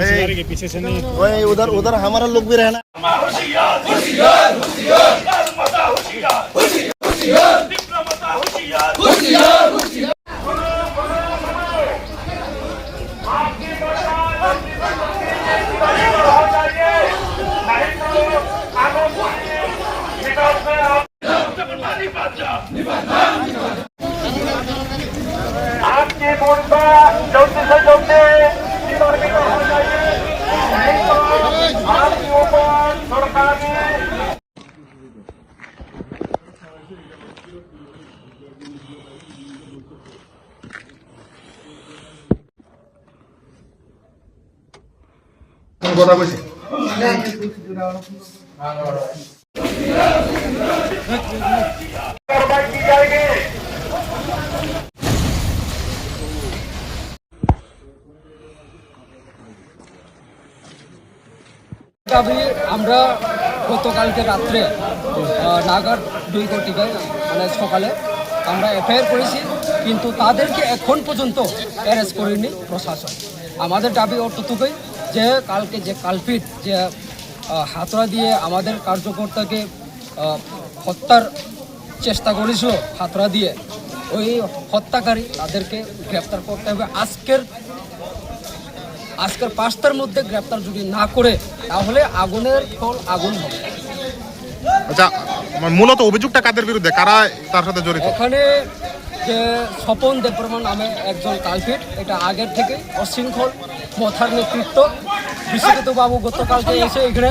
पीछे से नहीं। वही उधर उधर हमारा लोग भी रहना। आपके बोर्ड पर जल्दी से जल्दी কথা কইছে দাবি আমরা গতকালকে রাত্রে নাগার দুই কোটিকায় মানে সকালে আমরা এফআইআর করেছি, কিন্তু তাদেরকে এখন পর্যন্ত অ্যারেস্ট করেনি প্রশাসন। আমাদের দাবি অতটুকুই যে কালকে যে কালপিট, যে হাতড়া দিয়ে আমাদের কার্যকর্তাকে হত্যার চেষ্টা করেছিল হাতড়া দিয়ে, ওই হত্যাকারী তাদেরকে গ্রেপ্তার করতে হবে। আজকের আজকের পাঁচটার মধ্যে গ্রেপ্তার যদি না করে তাহলে আগুনের ফল আগুন হবে। আচ্ছা মানে মূলত অভিযোগটা কাদের বিরুদ্ধে? কারা তার সাথে জড়িত? এখানে যে স্বপন দেববর্মা নামে একজন কালপিট এটা আগের থেকে অশৃঙ্খল মথার নেতৃত্ব। বিশ্বজিৎ বাবু গতকালকে এসে এখানে